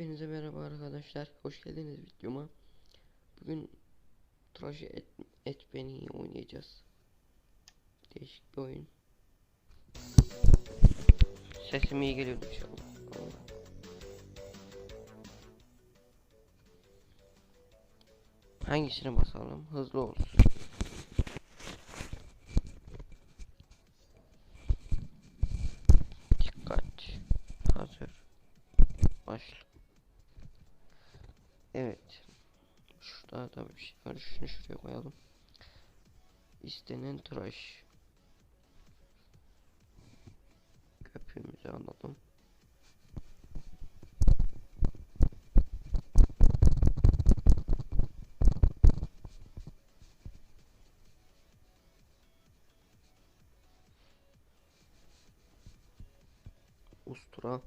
Hepinize merhaba arkadaşlar. Hoş geldiniz videoma. Bugün Tıraşı et, et beni oynayacağız. Değişik bir oyun. Sesim iyi geliyor inşallah. Hangisine basalım? Hızlı olsun. Şey var. Şunu şuraya koyalım. İstenen tıraş. Köpüğümüzü alalım. Ustura.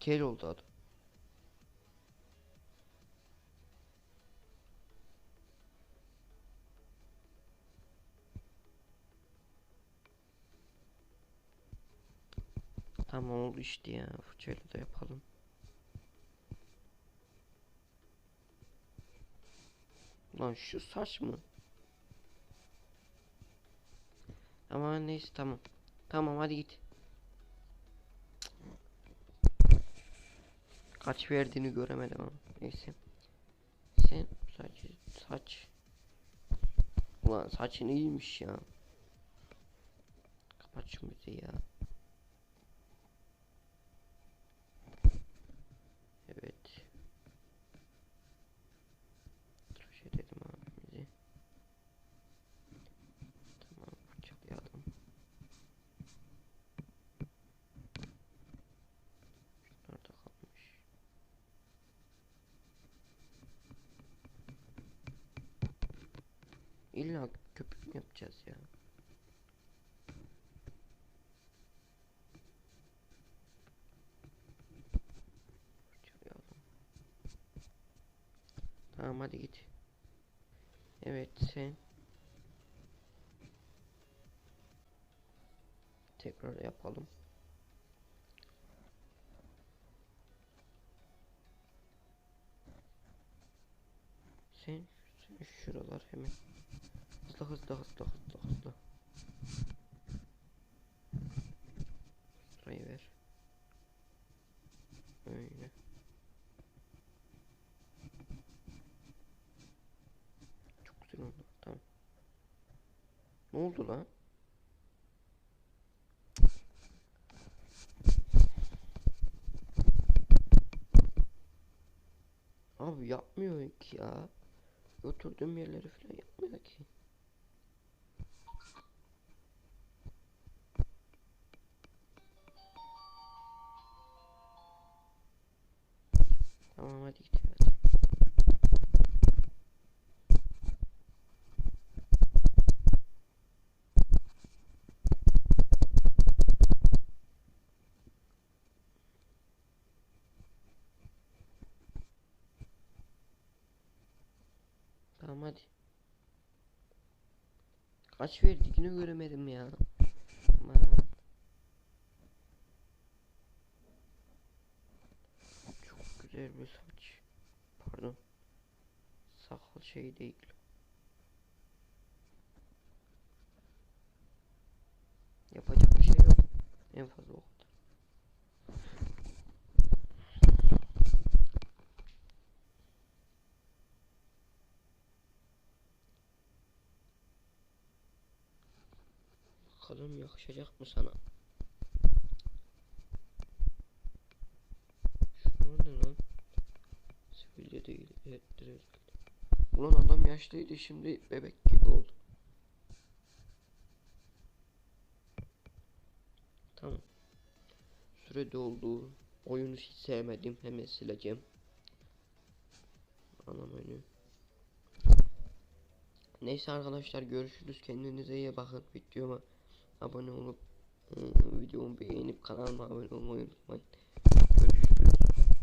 Kel oldu adı. Tamam oldu işte ya. Fırçayla da yapalım. Lan şu saç mı? Ama neyse tamam. Tamam hadi git. Kaç verdiğini göremedim ama neyse. Sen saç saç. Ulan saçın iyiymiş ya. Kapat şu müziği ya. Evet. Tıraş edelim abimizi. Tamam fırçalayalım. Şunlar da kalmış. İlla köpük mü yapacağız ya? Tamam hadi git. Evet sen. Tekrar yapalım. Sen şuralar hemen. Hızlı hızlı hızlı hızlı hızlı. Sırayı ver. Öyle. Çok güzel oldu. Tamam. Ne oldu lan? Abi yapmıyor ki ya. Götürdüğüm yerleri falan yapmıyor ki. Tamam hadi git hadi. Tamam hadi. Kaç verdiğini göremedim ya. Aman. Çok güzel bir saç. Pardon. Sakal şey değil. Yapacak bir şey yok. En fazla o Bakalım yakışacak mı sana? Şunlar ne lan? Sivilce değil. Evet, direkt. Ulan adam yaşlıydı şimdi bebek gibi oldu. Tamam. Süre doldu. Oyunu hiç sevmedim. Hemen sileceğim. Ana menü. Neyse arkadaşlar görüşürüz. Kendinize iyi bakın. Videoma abone olup ıı, videomu beğenip kanalıma abone olmayı unutmayın.